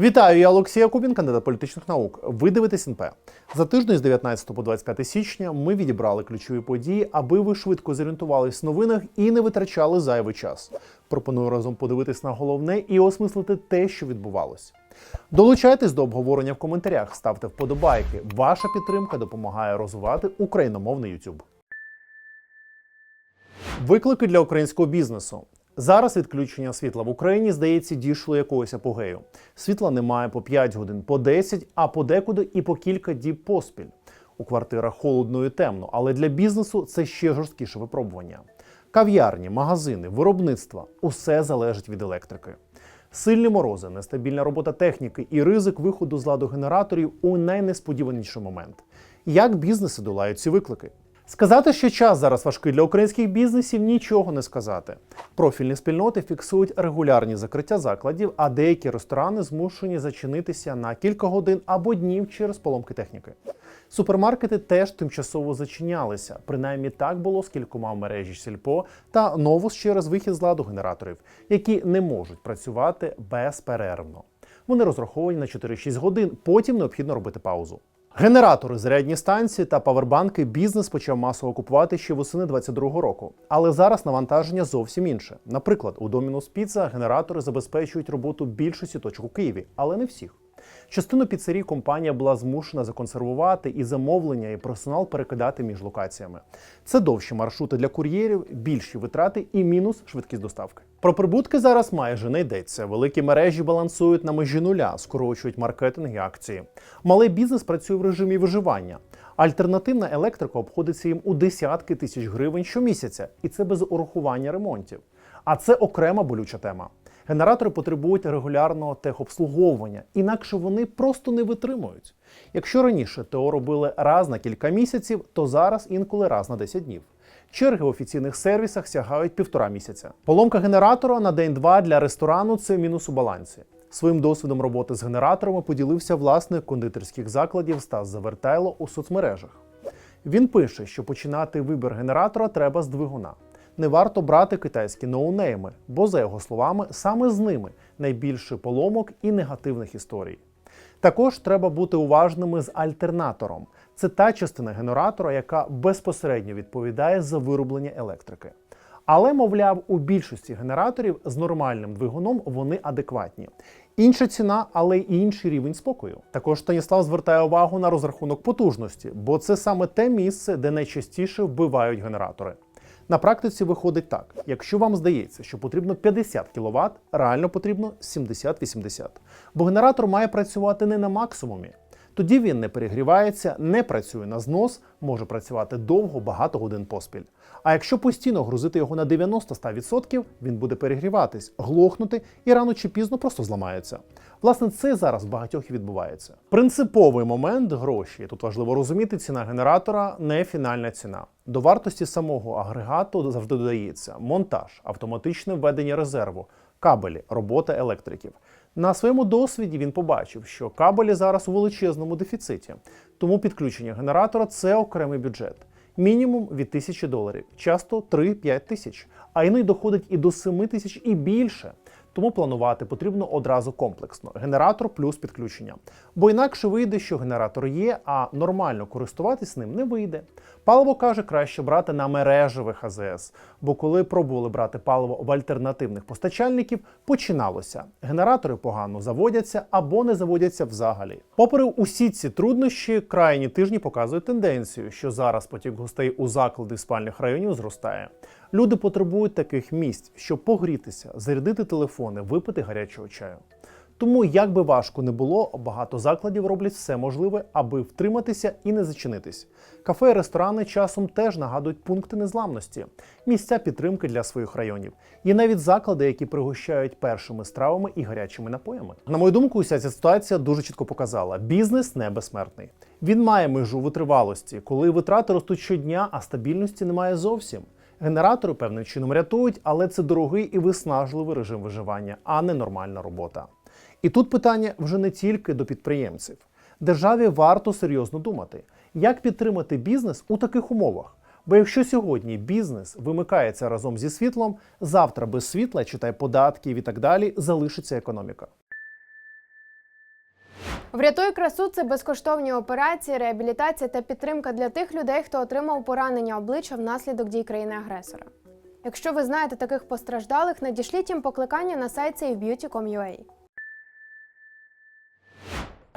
Вітаю, я Олексій Якубін, кандидат політичних наук. Ви дивитесь НП. За тиждень з 19 по 25 січня ми відібрали ключові події, аби ви швидко зорієнтувались в новинах і не витрачали зайвий час. Пропоную разом подивитись на головне і осмислити те, що відбувалось. Долучайтесь до обговорення в коментарях, ставте вподобайки. Ваша підтримка допомагає розвивати україномовний YouTube. Виклики для українського бізнесу. Зараз відключення світла в Україні, здається, дійшло якогось апогею. Світла немає по 5 годин, по 10, а подекуди і по кілька діб поспіль. У квартирах холодно і темно, але для бізнесу це ще жорсткіше випробування. Кав'ярні, магазини, виробництва усе залежить від електрики. Сильні морози, нестабільна робота техніки і ризик виходу з ладу генераторів у найнесподіваніший момент. Як бізнеси долають ці виклики? Сказати, що час зараз важкий для українських бізнесів, нічого не сказати. Профільні спільноти фіксують регулярні закриття закладів, а деякі ресторани змушені зачинитися на кілька годин або днів через поломки техніки. Супермаркети теж тимчасово зачинялися. Принаймні так було з кількома мережі Сільпо та Новус через вихід з ладу генераторів, які не можуть працювати безперервно. Вони розраховані на 4-6 годин, потім необхідно робити паузу. Генератори, зарядні станції та павербанки бізнес почав масово купувати ще восени 22-го року. Але зараз навантаження зовсім інше. Наприклад, у Domino's Pizza генератори забезпечують роботу більшості точок у Києві, але не всіх. Частину піцерій компанія була змушена законсервувати і замовлення, і персонал перекидати між локаціями. Це довші маршрути для кур'єрів, більші витрати і мінус швидкість доставки. Про прибутки зараз майже не йдеться. Великі мережі балансують на межі нуля, скорочують маркетинг і акції. Малий бізнес працює в режимі виживання. Альтернативна електрика обходиться їм у десятки тисяч гривень щомісяця, і це без урахування ремонтів. А це окрема болюча тема. Генератори потребують регулярного техобслуговування, інакше вони просто не витримують. Якщо раніше ТО робили раз на кілька місяців, то зараз інколи раз на 10 днів. Черги в офіційних сервісах сягають півтора місяця. Поломка генератора на день-два для ресторану це мінус у балансі. Своїм досвідом роботи з генераторами поділився власник кондитерських закладів Стас Завертайло у соцмережах. Він пише, що починати вибір генератора треба з двигуна. Не варто брати китайські ноунейми, бо, за його словами, саме з ними найбільше поломок і негативних історій. Також треба бути уважними з альтернатором. Це та частина генератора, яка безпосередньо відповідає за вироблення електрики. Але, мовляв, у більшості генераторів з нормальним двигуном вони адекватні. Інша ціна, але й інший рівень спокою. Також Станіслав звертає увагу на розрахунок потужності, бо це саме те місце, де найчастіше вбивають генератори. На практиці виходить так: якщо вам здається, що потрібно 50 кВт, реально потрібно 70-80. Бо генератор має працювати не на максимумі. Тоді він не перегрівається, не працює на знос, може працювати довго, багато годин поспіль. А якщо постійно грузити його на 90-100%, він буде перегріватись, глохнути і рано чи пізно просто зламається. Власне, це зараз багатьох відбувається. Принциповий момент гроші. Тут важливо розуміти, ціна генератора не фінальна ціна. До вартості самого агрегату завжди додається монтаж, автоматичне введення резерву, кабелі, робота електриків. На своєму досвіді він побачив, що кабелі зараз у величезному дефіциті, тому підключення генератора це окремий бюджет. Мінімум від тисячі доларів, часто 3-5 тисяч, а іноді доходить і до 7 тисяч і більше. Тому планувати потрібно одразу комплексно: генератор плюс підключення. Бо інакше вийде, що генератор є, а нормально користуватись ним не вийде. Паливо каже, краще брати на мережевих АЗС, бо коли пробували брати паливо в альтернативних постачальників, починалося. Генератори погано заводяться або не заводяться взагалі. Попри усі ці труднощі, крайні тижні показують тенденцію, що зараз потік гостей у заклади спальних районів зростає. Люди потребують таких місць, щоб погрітися, зарядити телефони, випити гарячого чаю. Тому, як би важко не було, багато закладів роблять все можливе, аби втриматися і не зачинитись. Кафе і ресторани часом теж нагадують пункти незламності, місця підтримки для своїх районів. Є навіть заклади, які пригощають першими стравами і гарячими напоями. На мою думку, уся ця ситуація дуже чітко показала: бізнес не безсмертний. Він має межу витривалості, коли витрати ростуть щодня, а стабільності немає зовсім. Генератори певним чином рятують, але це дорогий і виснажливий режим виживання, а не нормальна робота. І тут питання вже не тільки до підприємців. Державі варто серйозно думати, як підтримати бізнес у таких умовах. Бо якщо сьогодні бізнес вимикається разом зі світлом, завтра без світла, читай податків і так далі, залишиться економіка. Врятуй красу це безкоштовні операції, реабілітація та підтримка для тих людей, хто отримав поранення обличчя внаслідок дій країни-агресора. Якщо ви знаєте таких постраждалих, надішліть їм покликання на сайт savebeauty.com.ua.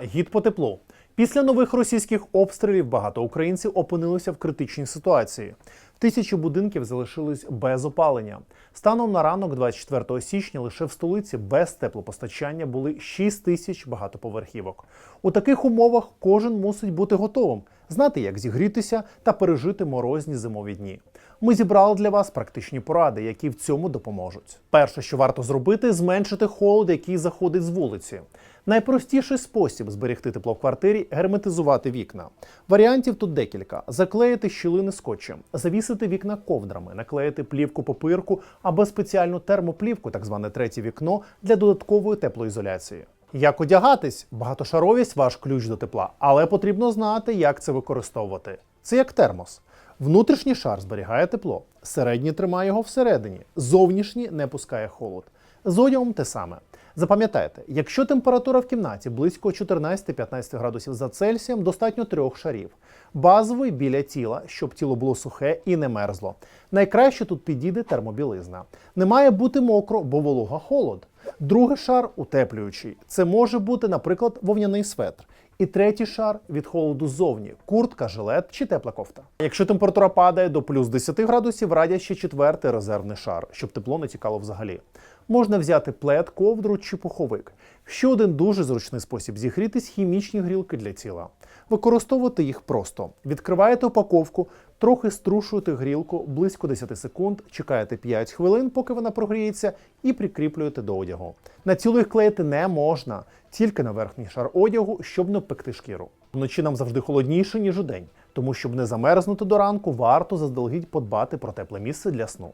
Гід по теплу. Після нових російських обстрілів багато українців опинилися в критичній ситуації. Тисячі будинків залишились без опалення. Станом на ранок, 24 січня, лише в столиці без теплопостачання були 6 тисяч багатоповерхівок. У таких умовах кожен мусить бути готовим, знати, як зігрітися та пережити морозні зимові дні. Ми зібрали для вас практичні поради, які в цьому допоможуть. Перше, що варто зробити, зменшити холод, який заходить з вулиці. Найпростіший спосіб зберегти тепло в квартирі герметизувати вікна. Варіантів тут декілька: заклеїти щілини скотчем, завісити вікна ковдрами, наклеїти плівку попирку або спеціальну термоплівку, так зване третє вікно, для додаткової теплоізоляції. Як одягатись? Багатошаровість ваш ключ до тепла, але потрібно знати, як це використовувати. Це як термос. Внутрішній шар зберігає тепло, середній тримає його всередині, зовнішній не пускає холод. З одягом те саме. Запам'ятайте, якщо температура в кімнаті близько 14-15 градусів за Цельсієм, достатньо трьох шарів. Базовий біля тіла, щоб тіло було сухе і не мерзло. Найкраще тут підійде термобілизна. Не має бути мокро, бо волога холод. Другий шар утеплюючий. Це може бути, наприклад, вовняний светр. І третій шар від холоду ззовні куртка, жилет чи тепла кофта. Якщо температура падає до плюс 10 градусів, радять ще четвертий резервний шар, щоб тепло не тікало взагалі. Можна взяти плед, ковдру чи пуховик. Ще один дуже зручний спосіб зігрітись хімічні грілки для тіла. Використовувати їх просто. Відкриваєте упаковку, трохи струшуєте грілку близько 10 секунд, чекаєте 5 хвилин, поки вона прогріється, і прикріплюєте до одягу. На тіло їх клеїти не можна, тільки на верхній шар одягу, щоб не пекти шкіру. Вночі нам завжди холодніше, ніж удень, тому щоб не замерзнути до ранку, варто заздалегідь подбати про тепле місце для сну.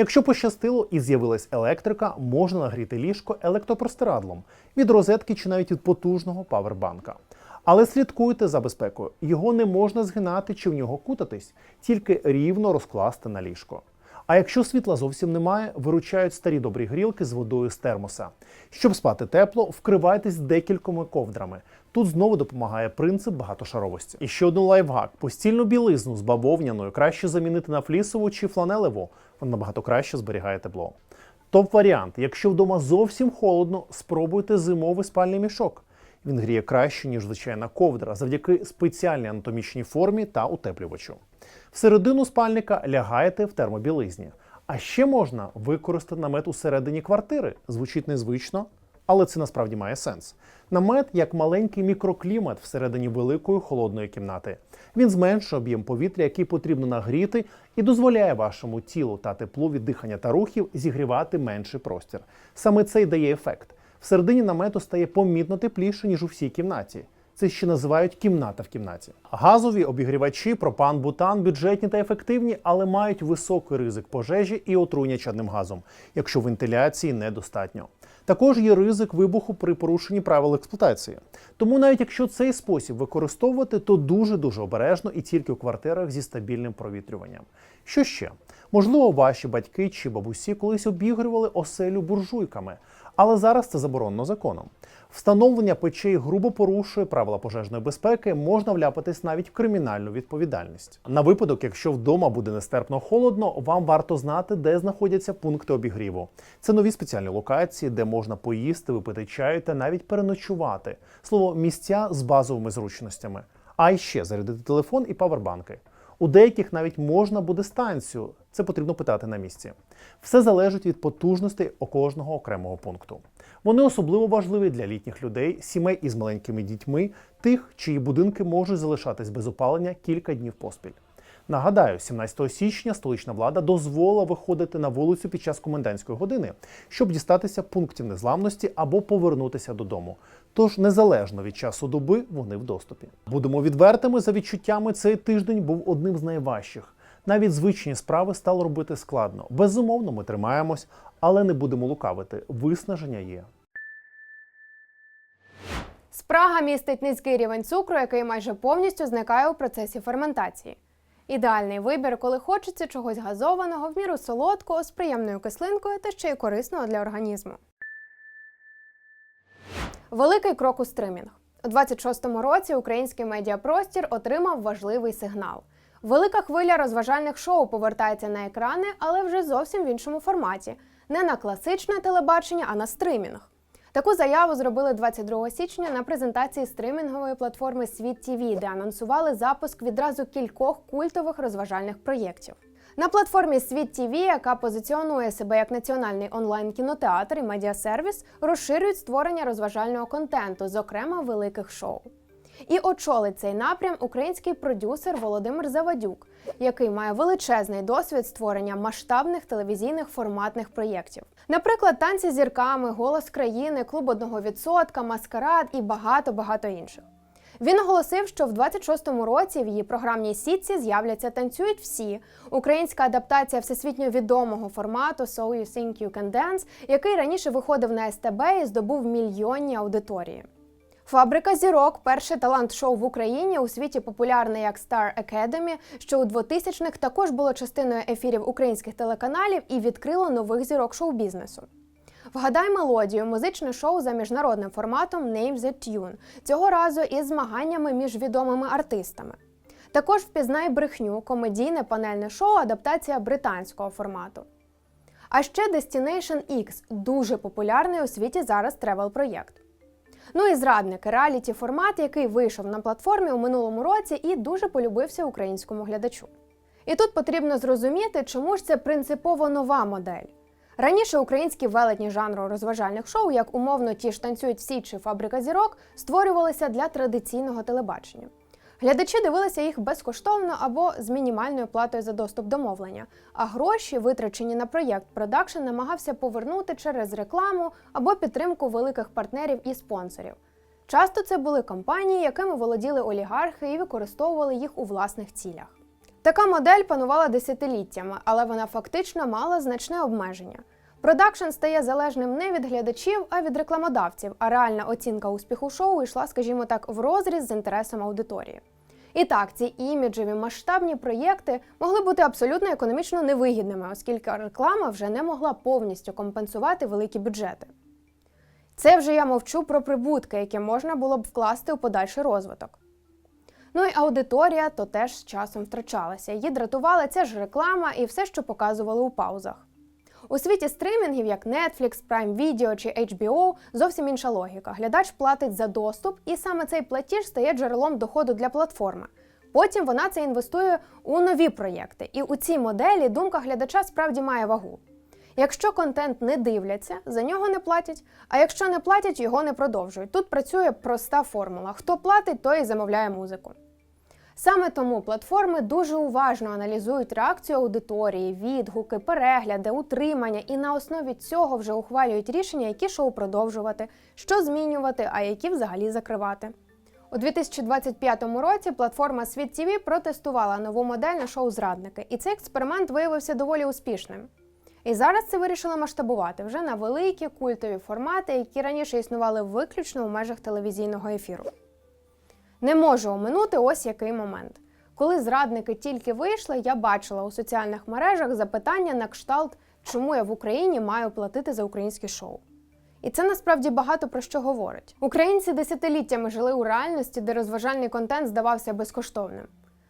Якщо пощастило і з'явилась електрика, можна нагріти ліжко електропростирадлом від розетки чи навіть від потужного павербанка. Але слідкуйте за безпекою. Його не можна згинати чи в нього кутатись, тільки рівно розкласти на ліжко. А якщо світла зовсім немає, виручають старі добрі грілки з водою з термоса. Щоб спати тепло, вкривайтесь декількома ковдрами. Тут знову допомагає принцип багатошаровості. І ще один лайфхак: постільну білизну з бавовняною краще замінити на флісову чи фланелеву. Вона набагато краще зберігає тепло. Топ варіант: якщо вдома зовсім холодно, спробуйте зимовий спальний мішок. Він гріє краще, ніж звичайна ковдра, завдяки спеціальній анатомічній формі та утеплювачу. Всередину спальника лягаєте в термобілизні. А ще можна використати намет усередині квартири. Звучить незвично, але це насправді має сенс. Намет як маленький мікроклімат всередині великої холодної кімнати. Він зменшує об'єм повітря, який потрібно нагріти, і дозволяє вашому тілу та теплу від дихання та рухів зігрівати менший простір. Саме це й дає ефект. Всередині намету стає помітно тепліше, ніж у всій кімнаті. Це ще називають кімната в кімнаті. Газові обігрівачі, пропан, бутан бюджетні та ефективні, але мають високий ризик пожежі і отруєння чадним газом, якщо вентиляції недостатньо. Також є ризик вибуху при порушенні правил експлуатації. Тому навіть якщо цей спосіб використовувати, то дуже дуже обережно і тільки у квартирах зі стабільним провітрюванням. Що ще? Можливо, ваші батьки чи бабусі колись обігрювали оселю буржуйками, але зараз це заборонено законом. Встановлення печей грубо порушує правила пожежної безпеки, можна вляпатись навіть в кримінальну відповідальність. На випадок, якщо вдома буде нестерпно холодно, вам варто знати, де знаходяться пункти обігріву. Це нові спеціальні локації, де можна поїсти, випити чаю та навіть переночувати. Слово місця з базовими зручностями. А ще зарядити телефон і павербанки. У деяких навіть можна буде станцію. Це потрібно питати на місці. Все залежить від потужностей у кожного окремого пункту. Вони особливо важливі для літніх людей, сімей із маленькими дітьми, тих, чиї будинки можуть залишатись без опалення кілька днів поспіль. Нагадаю, 17 січня столична влада дозволила виходити на вулицю під час комендантської години, щоб дістатися пунктів незламності або повернутися додому. Тож незалежно від часу доби вони в доступі. Будемо відвертими за відчуттями. Цей тиждень був одним з найважчих. Навіть звичні справи стало робити складно. Безумовно, ми тримаємось, але не будемо лукавити. Виснаження є. Спрага містить низький рівень цукру, який майже повністю зникає у процесі ферментації. Ідеальний вибір, коли хочеться чогось газованого, в міру солодкого, з приємною кислинкою та ще й корисного для організму. Великий крок у стримінг. У 26-му році український медіапростір отримав важливий сигнал. Велика хвиля розважальних шоу повертається на екрани, але вже зовсім в іншому форматі. Не на класичне телебачення, а на стримінг. Таку заяву зробили 22 січня на презентації стримінгової платформи Світ ТВ, де анонсували запуск відразу кількох культових розважальних проєктів. На платформі Світ ТВ, яка позиціонує себе як національний онлайн-кінотеатр і медіасервіс, розширюють створення розважального контенту, зокрема великих шоу. І очолить цей напрям український продюсер Володимир Завадюк, який має величезний досвід створення масштабних телевізійних форматних проєктів. Наприклад, танці з зірками, голос країни, клуб одного відсотка, маскарад і багато багато інших. Він оголосив, що в 26-му році в її програмній сітці з'являться танцюють всі українська адаптація всесвітньо відомого формату So You Think You Can Dance, який раніше виходив на СТБ і здобув мільйонні аудиторії. Фабрика зірок перше талант-шоу в Україні у світі популярне як Star Academy, що у 2000-х також було частиною ефірів українських телеканалів і відкрило нових зірок шоу-бізнесу. Вгадай мелодію, музичне шоу за міжнародним форматом Name the Tune, цього разу із змаганнями між відомими артистами. Також впізнай брехню, комедійне панельне шоу, адаптація британського формату. А ще Destination X дуже популярний у світі зараз тревел-проєкт. Ну і зрадники реаліті формат, який вийшов на платформі у минулому році і дуже полюбився українському глядачу. І тут потрібно зрозуміти, чому ж це принципово нова модель. Раніше українські велетні жанру розважальних шоу, як умовно ті ж танцюють всі чи фабрика зірок, створювалися для традиційного телебачення. Глядачі дивилися їх безкоштовно або з мінімальною платою за доступ до мовлення, а гроші, витрачені на проєкт, продакшн намагався повернути через рекламу або підтримку великих партнерів і спонсорів. Часто це були компанії, якими володіли олігархи і використовували їх у власних цілях. Така модель панувала десятиліттями, але вона фактично мала значне обмеження. Продакшн стає залежним не від глядачів, а від рекламодавців, а реальна оцінка успіху шоу йшла, скажімо так, в розріз з інтересом аудиторії. І так, ці іміджеві масштабні проєкти могли бути абсолютно економічно невигідними, оскільки реклама вже не могла повністю компенсувати великі бюджети. Це вже я мовчу про прибутки, які можна було б вкласти у подальший розвиток. Ну і аудиторія то теж з часом втрачалася. Її дратувала ця ж реклама і все, що показували у паузах. У світі стримінгів, як Netflix, Prime Video чи HBO, зовсім інша логіка. Глядач платить за доступ, і саме цей платіж стає джерелом доходу для платформи. Потім вона це інвестує у нові проєкти. І у цій моделі думка глядача справді має вагу. Якщо контент не дивляться, за нього не платять, а якщо не платять, його не продовжують. Тут працює проста формула: хто платить, той і замовляє музику. Саме тому платформи дуже уважно аналізують реакцію аудиторії, відгуки, перегляди, утримання і на основі цього вже ухвалюють рішення, які шоу продовжувати, що змінювати, а які взагалі закривати. У 2025 році платформа Світ ТВ протестувала нову модель на шоу Зрадники, і цей експеримент виявився доволі успішним. І зараз це вирішили масштабувати вже на великі культові формати, які раніше існували виключно у межах телевізійного ефіру. Не можу оминути ось який момент. Коли зрадники тільки вийшли, я бачила у соціальних мережах запитання на кшталт, чому я в Україні маю платити за українські шоу. І це насправді багато про що говорить. Українці десятиліттями жили у реальності, де розважальний контент здавався безкоштовним.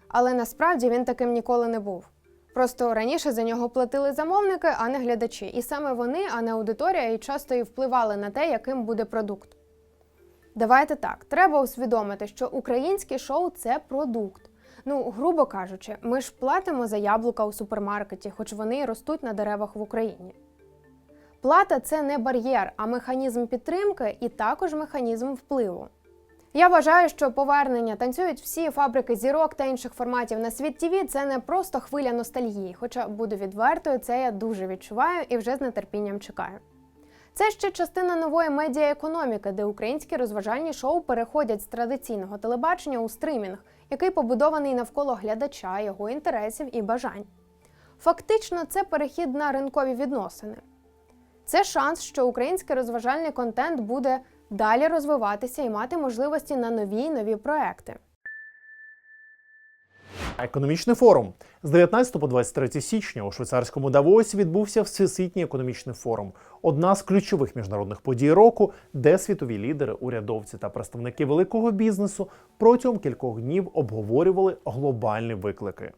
Але насправді він таким ніколи не був. Просто раніше за нього платили замовники, а не глядачі. І саме вони, а не аудиторія, і часто і впливали на те, яким буде продукт. Давайте так, треба усвідомити, що українське шоу це продукт. Ну, грубо кажучи, ми ж платимо за яблука у супермаркеті, хоч вони і ростуть на деревах в Україні. Плата це не бар'єр, а механізм підтримки і також механізм впливу. Я вважаю, що повернення танцюють всі фабрики зірок та інших форматів на світ ТВ це не просто хвиля ностальгії, хоча буду відвертою, це я дуже відчуваю і вже з нетерпінням чекаю. Це ще частина нової медіаекономіки, де українські розважальні шоу переходять з традиційного телебачення у стримінг, який побудований навколо глядача, його інтересів і бажань. Фактично, це перехід на ринкові відносини. Це шанс, що український розважальний контент буде далі розвиватися і мати можливості на нові й нові проекти. Економічний форум з 19 по 23 січня у швейцарському Давосі відбувся Всесвітній економічний форум, одна з ключових міжнародних подій року, де світові лідери, урядовці та представники великого бізнесу протягом кількох днів обговорювали глобальні виклики.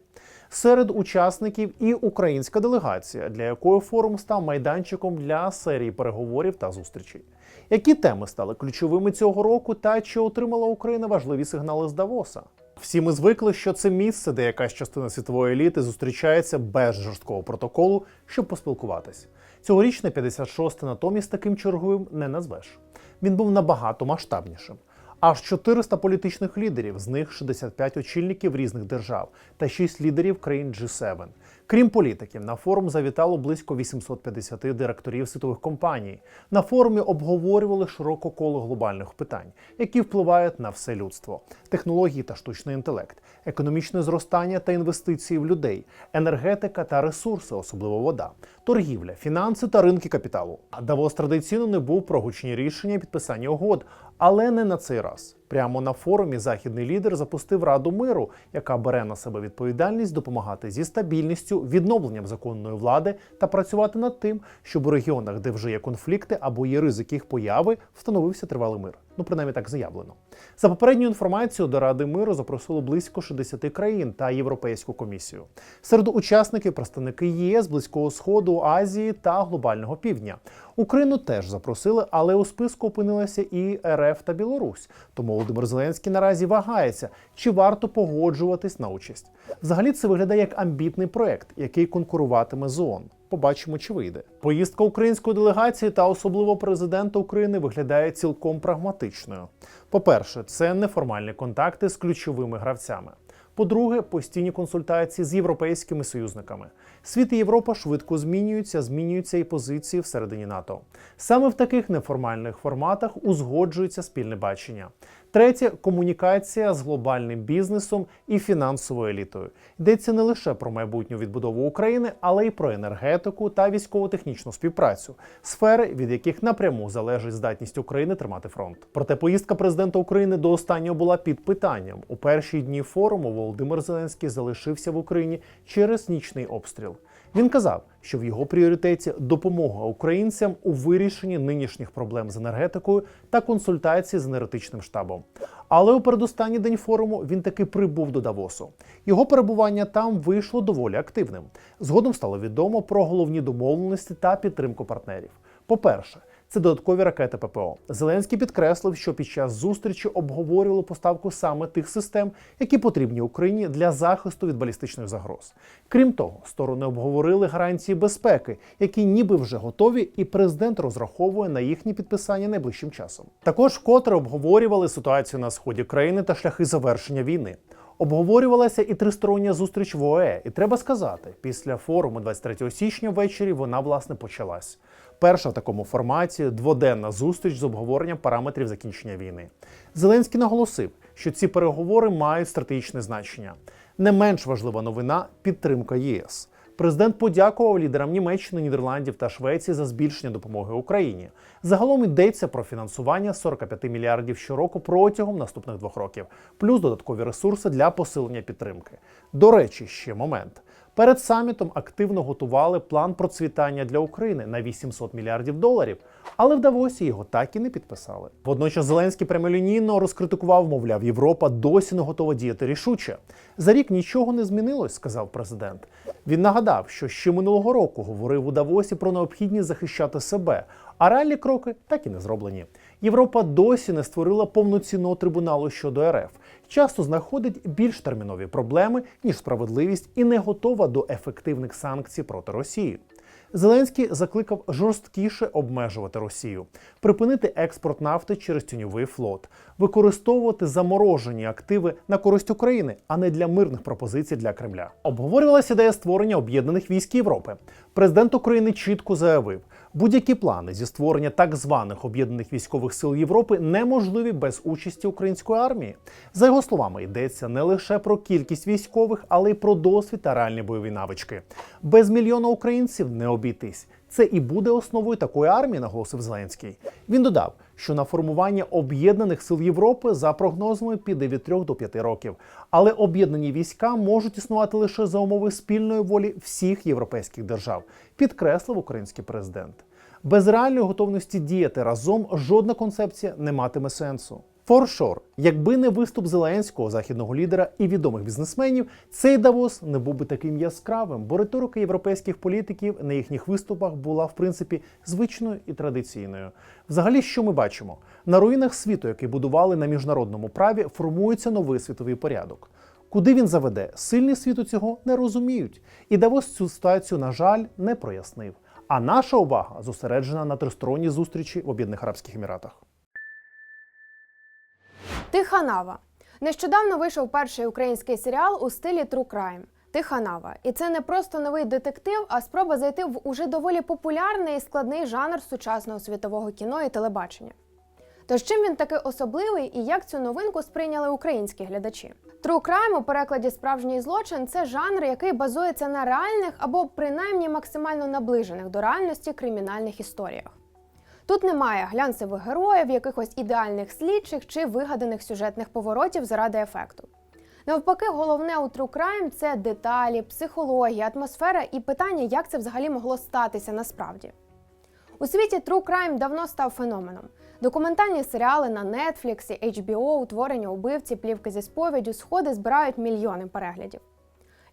Серед учасників і українська делегація, для якої форум став майданчиком для серії переговорів та зустрічей. Які теми стали ключовими цього року, та чи отримала Україна важливі сигнали з Давоса? Всі ми звикли, що це місце, де якась частина світової еліти зустрічається без жорсткого протоколу, щоб поспілкуватись. Цьогорічне 56 натомість таким черговим не назвеш. Він був набагато масштабнішим. Аж 400 політичних лідерів, з них 65 очільників різних держав та 6 лідерів країн G7. Крім політиків, на форум завітало близько 850 директорів світових компаній. На форумі обговорювали широко коло глобальних питань, які впливають на все людство: технології та штучний інтелект, економічне зростання та інвестиції в людей, енергетика та ресурси, особливо вода, торгівля, фінанси та ринки капіталу. А Давос традиційно не був про гучні рішення і підписання угод, але не на цей раз. Прямо на форумі західний лідер запустив Раду миру, яка бере на себе відповідальність допомагати зі стабільністю, відновленням законної влади та працювати над тим, щоб у регіонах, де вже є конфлікти або є ризик їх появи, встановився тривалий мир. Ну, принаймні так заявлено. За попередньою інформацією до Ради миру запросили близько 60 країн та Європейську комісію. Серед учасників представники ЄС, Близького Сходу, Азії та глобального півдня. Україну теж запросили, але у списку опинилися і РФ та Білорусь. Тому Володимир Зеленський наразі вагається, чи варто погоджуватись на участь. Взагалі це виглядає як амбітний проект, який конкуруватиме з ООН. Побачимо, чи вийде. Поїздка української делегації та особливо президента України виглядає цілком прагматичною. По-перше, це неформальні контакти з ключовими гравцями. По-друге, постійні консультації з європейськими союзниками. Світ і Європа швидко змінюються, змінюються і позиції всередині НАТО. Саме в таких неформальних форматах узгоджується спільне бачення. Третє комунікація з глобальним бізнесом і фінансовою елітою. Йдеться не лише про майбутню відбудову України, але й про енергетику та військово-технічну співпрацю, сфери, від яких напряму залежить здатність України тримати фронт. Проте поїздка президента України до останнього була під питанням. У перші дні форуму Володимир Зеленський залишився в Україні через нічний обстріл. Він казав, що в його пріоритеті допомога українцям у вирішенні нинішніх проблем з енергетикою та консультації з енергетичним штабом. Але у передостанній день форуму він таки прибув до Давосу. Його перебування там вийшло доволі активним. Згодом стало відомо про головні домовленості та підтримку партнерів. По-перше, це додаткові ракети ППО. Зеленський підкреслив, що під час зустрічі обговорювали поставку саме тих систем, які потрібні Україні для захисту від балістичних загроз. Крім того, сторони обговорили гарантії безпеки, які ніби вже готові, і президент розраховує на їхнє підписання найближчим часом. Також вкотре обговорювали ситуацію на сході країни та шляхи завершення війни. Обговорювалася і тристороння зустріч в ОЕ, і треба сказати, після форуму 23 січня ввечері вона власне почалась. Перша в такому форматі дводенна зустріч з обговоренням параметрів закінчення війни. Зеленський наголосив, що ці переговори мають стратегічне значення. Не менш важлива новина підтримка ЄС. Президент подякував лідерам Німеччини, Нідерландів та Швеції за збільшення допомоги Україні. Загалом йдеться про фінансування 45 мільярдів щороку протягом наступних двох років, плюс додаткові ресурси для посилення підтримки. До речі, ще момент. Перед самітом активно готували план процвітання для України на 800 мільярдів доларів, але в Давосі його так і не підписали. Водночас Зеленський прямолінійно розкритикував, мовляв, Європа досі не готова діяти рішуче. За рік нічого не змінилось, сказав президент. Він нагадав, що ще минулого року говорив у Давосі про необхідність захищати себе, а реальні кроки так і не зроблені. Європа досі не створила повноцінного трибуналу щодо РФ. Часто знаходить більш термінові проблеми ніж справедливість і не готова до ефективних санкцій проти Росії. Зеленський закликав жорсткіше обмежувати Росію, припинити експорт нафти через тіньовий флот, використовувати заморожені активи на користь України, а не для мирних пропозицій для Кремля. Обговорювалася ідея створення об'єднаних військ Європи. Президент України чітко заявив, будь-які плани зі створення так званих об'єднаних військових сил Європи неможливі без участі української армії. За його словами, йдеться не лише про кількість військових, але й про досвід та реальні бойові навички. Без мільйона українців не обійтись. Це і буде основою такої армії, наголосив Зеленський. Він додав, що на формування об'єднаних сил Європи за прогнозами піде від 3 до 5 років. Але об'єднані війська можуть існувати лише за умови спільної волі всіх європейських держав, підкреслив український президент. Без реальної готовності діяти разом жодна концепція не матиме сенсу. Форшор, якби не виступ Зеленського, західного лідера і відомих бізнесменів, цей Давос не був би таким яскравим, бо риторика європейських політиків на їхніх виступах була в принципі звичною і традиційною. Взагалі, що ми бачимо? На руїнах світу, який будували на міжнародному праві, формується новий світовий порядок. Куди він заведе? Сильні світу цього не розуміють. І Давос цю ситуацію, на жаль, не прояснив. А наша увага зосереджена на тристоронній зустрічі в Об'єднаних Арабських Еміратах. Тиха Нава. Нещодавно вийшов перший український серіал у стилі True Crime. Тиха Нава. І це не просто новий детектив, а спроба зайти в уже доволі популярний і складний жанр сучасного світового кіно і телебачення. Тож чим він такий особливий і як цю новинку сприйняли українські глядачі? True Crime у перекладі справжній злочин це жанр, який базується на реальних або принаймні максимально наближених до реальності кримінальних історіях. Тут немає глянцевих героїв, якихось ідеальних слідчих чи вигаданих сюжетних поворотів заради ефекту. Навпаки, головне у True Crime – це деталі, психологія, атмосфера і питання, як це взагалі могло статися насправді. У світі True Crime давно став феноменом. Документальні серіали на Netflix, HBO, утворення убивці, плівки зі сповіддю, сходи збирають мільйони переглядів.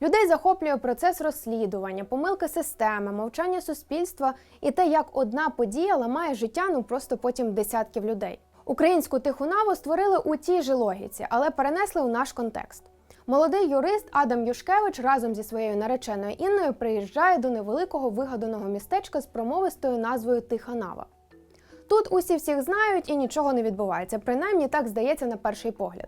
Людей захоплює процес розслідування, помилки системи, мовчання суспільства і те, як одна подія ламає життя ну просто потім десятків людей. Українську тиху наву створили у тій же логіці, але перенесли у наш контекст. Молодий юрист Адам Юшкевич разом зі своєю нареченою Інною приїжджає до невеликого вигаданого містечка з промовистою назвою Тиха Нава. Тут усі всіх знають і нічого не відбувається, принаймні так здається на перший погляд.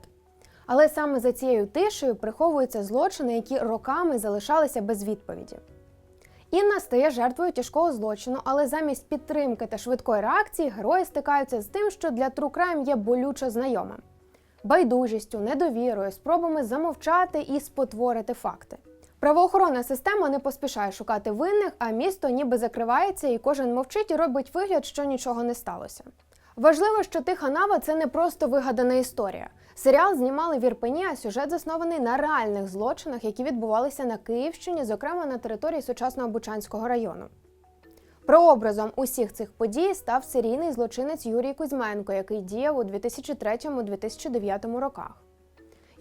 Але саме за цією тишею приховуються злочини, які роками залишалися без відповіді. Інна стає жертвою тяжкого злочину, але замість підтримки та швидкої реакції герої стикаються з тим, що для True Crime є болюче знайомим байдужістю, недовірою, спробами замовчати і спотворити факти. Правоохоронна система не поспішає шукати винних, а місто ніби закривається, і кожен мовчить і робить вигляд, що нічого не сталося. Важливо, що тиха нава це не просто вигадана історія. Серіал знімали в Ірпені, а сюжет заснований на реальних злочинах, які відбувалися на Київщині, зокрема на території сучасного Бучанського району. Прообразом усіх цих подій став серійний злочинець Юрій Кузьменко, який діяв у 2003-2009 роках.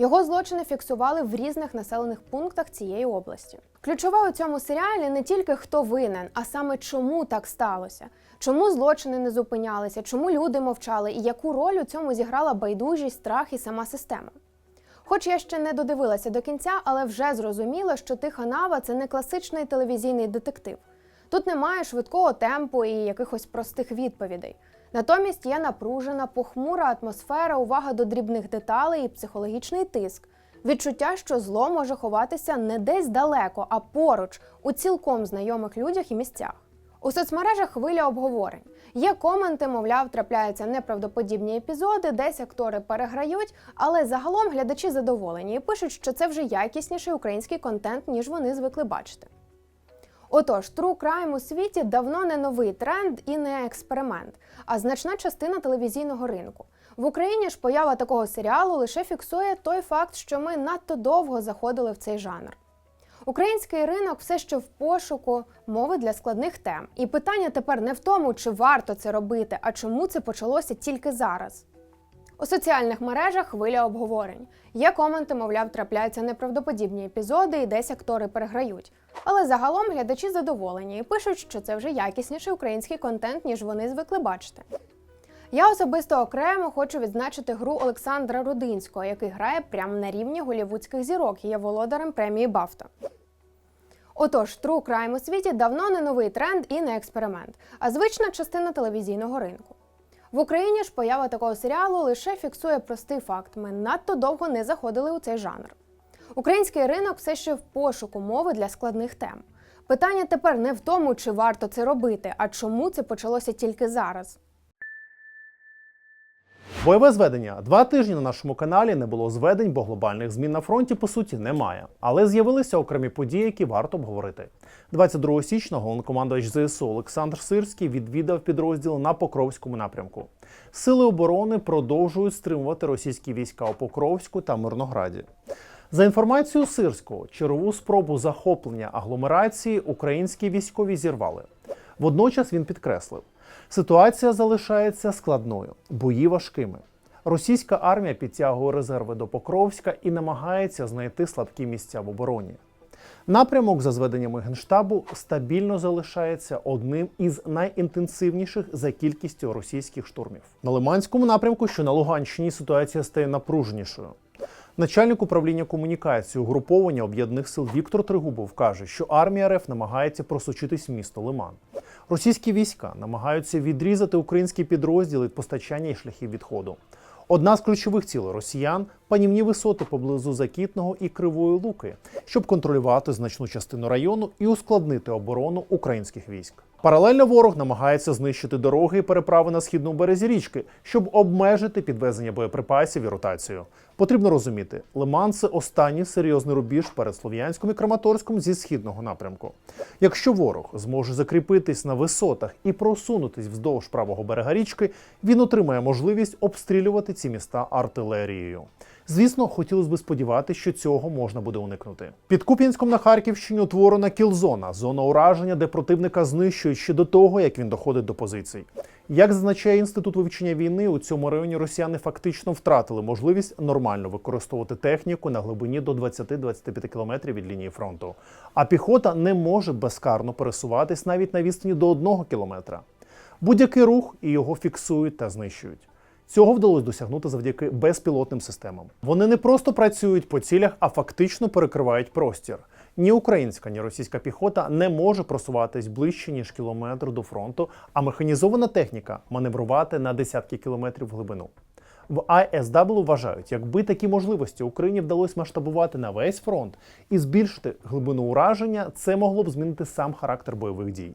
Його злочини фіксували в різних населених пунктах цієї області. Ключове у цьому серіалі не тільки хто винен, а саме чому так сталося, чому злочини не зупинялися, чому люди мовчали і яку роль у цьому зіграла байдужість, страх і сама система. Хоч я ще не додивилася до кінця, але вже зрозуміла, що тиха нава це не класичний телевізійний детектив. Тут немає швидкого темпу і якихось простих відповідей. Натомість є напружена, похмура атмосфера, увага до дрібних деталей і психологічний тиск. Відчуття, що зло може ховатися не десь далеко, а поруч, у цілком знайомих людях і місцях. У соцмережах хвиля обговорень. Є коменти, мовляв, трапляються неправдоподібні епізоди, десь актори переграють, але загалом глядачі задоволені і пишуть, що це вже якісніший український контент, ніж вони звикли бачити. Отож, True Crime у світі давно не новий тренд і не експеримент, а значна частина телевізійного ринку. В Україні ж поява такого серіалу лише фіксує той факт, що ми надто довго заходили в цей жанр. Український ринок все ще в пошуку мови для складних тем. І питання тепер не в тому, чи варто це робити, а чому це почалося тільки зараз. У соціальних мережах хвиля обговорень. Є коменти, мовляв, трапляються неправдоподібні епізоди і десь актори переграють. Але загалом глядачі задоволені і пишуть, що це вже якісніший український контент, ніж вони звикли бачити. Я особисто окремо хочу відзначити гру Олександра Рудинського, який грає прямо на рівні голівудських зірок і є володарем премії Бафта. Отож, True Crime у світі давно не новий тренд і не експеримент, а звична частина телевізійного ринку. В Україні ж поява такого серіалу лише фіксує простий факт: ми надто довго не заходили у цей жанр. Український ринок все ще в пошуку мови для складних тем. Питання тепер не в тому, чи варто це робити, а чому це почалося тільки зараз. Бойове зведення два тижні на нашому каналі не було зведень, бо глобальних змін на фронті по суті немає. Але з'явилися окремі події, які варто обговорити. 22 січня головнокомандувач ЗСУ Олександр Сирський відвідав підрозділи на Покровському напрямку. Сили оборони продовжують стримувати російські війська у Покровську та Мирнограді. За інформацією Сирського, чергову спробу захоплення агломерації українські військові зірвали. Водночас він підкреслив, ситуація залишається складною, бої важкими. Російська армія підтягує резерви до Покровська і намагається знайти слабкі місця в обороні. Напрямок, за зведеннями Генштабу, стабільно залишається одним із найінтенсивніших за кількістю російських штурмів. На Лиманському напрямку, що на Луганщині, ситуація стає напруженішою. Начальник управління комунікації угруповання об'єднаних сил Віктор Тригубов каже, що армія РФ намагається просочитись в місто Лиман. Російські війська намагаються відрізати українські підрозділи постачання і шляхів відходу. Одна з ключових цілей росіян панівні висоти поблизу Закітного і Кривої Луки, щоб контролювати значну частину району і ускладнити оборону українських військ. Паралельно ворог намагається знищити дороги і переправи на східному березі річки, щоб обмежити підвезення боєприпасів і ротацію. Потрібно розуміти, Лиман це останній серйозний рубіж перед Слов'янськом і Краматорськом зі східного напрямку. Якщо ворог зможе закріпитись на висотах і просунутись вздовж правого берега річки, він отримає можливість обстрілювати ці міста артилерією. Звісно, хотілося б сподіватися, що цього можна буде уникнути. Під Куп'янськом на Харківщині утворена кілзона, зона ураження, де противника знищують ще до того, як він доходить до позицій. Як зазначає інститут вивчення війни, у цьому районі росіяни фактично втратили можливість нормально використовувати техніку на глибині до 20-25 кілометрів від лінії фронту. А піхота не може безкарно пересуватись навіть на відстані до 1 кілометра. Будь-який рух і його фіксують та знищують. Цього вдалося досягнути завдяки безпілотним системам. Вони не просто працюють по цілях, а фактично перекривають простір. Ні українська, ні російська піхота не може просуватись ближче ніж кілометр до фронту, а механізована техніка маневрувати на десятки кілометрів в глибину. В ISW вважають, якби такі можливості Україні вдалося масштабувати на весь фронт і збільшити глибину ураження, це могло б змінити сам характер бойових дій.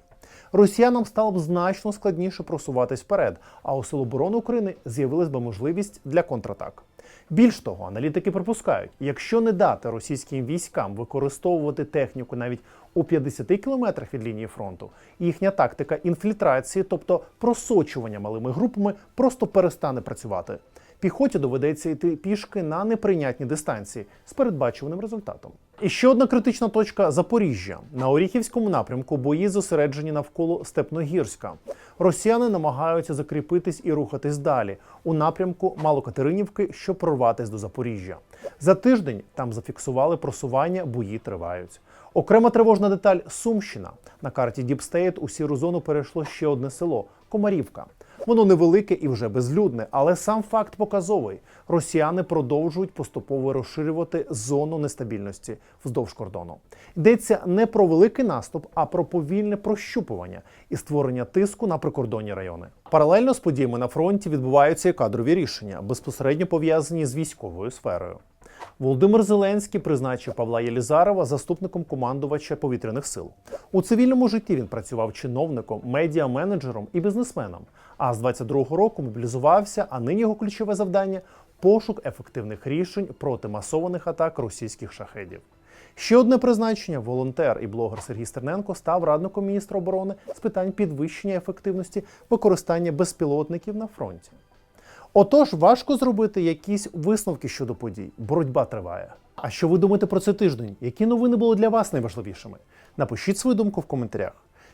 Росіянам стало б значно складніше просуватись вперед, а у Сил оборони України з'явилась би можливість для контратак. Більш того, аналітики припускають, якщо не дати російським військам використовувати техніку навіть у 50 кілометрах від лінії фронту, їхня тактика інфільтрації, тобто просочування малими групами, просто перестане працювати. Піхоті доведеться йти пішки на неприйнятні дистанції з передбачуваним результатом. І ще одна критична точка Запоріжжя. На Оріхівському напрямку бої зосереджені навколо Степногірська. Росіяни намагаються закріпитись і рухатись далі у напрямку Малокатеринівки, щоб прорватися до Запоріжжя. За тиждень там зафіксували просування, бої тривають. Окрема тривожна деталь Сумщина. На карті Діпстейт у сіру зону перейшло ще одне село Комарівка. Воно невелике і вже безлюдне, але сам факт показовий. Росіяни продовжують поступово розширювати зону нестабільності вздовж кордону. Йдеться не про великий наступ, а про повільне прощупування і створення тиску на прикордонні райони. Паралельно з подіями на фронті відбуваються і кадрові рішення, безпосередньо пов'язані з військовою сферою. Володимир Зеленський призначив Павла Єлізарова заступником командувача повітряних сил. У цивільному житті він працював чиновником, медіа-менеджером і бізнесменом. А з 22-го року мобілізувався. А нині його ключове завдання пошук ефективних рішень проти масованих атак російських шахедів. Ще одне призначення: волонтер і блогер Сергій Стерненко став радником міністра оборони з питань підвищення ефективності використання безпілотників на фронті. Отож, важко зробити якісь висновки щодо подій. Боротьба триває. А що ви думаєте про цей тиждень? Які новини були для вас найважливішими? Напишіть свою думку в коментарях.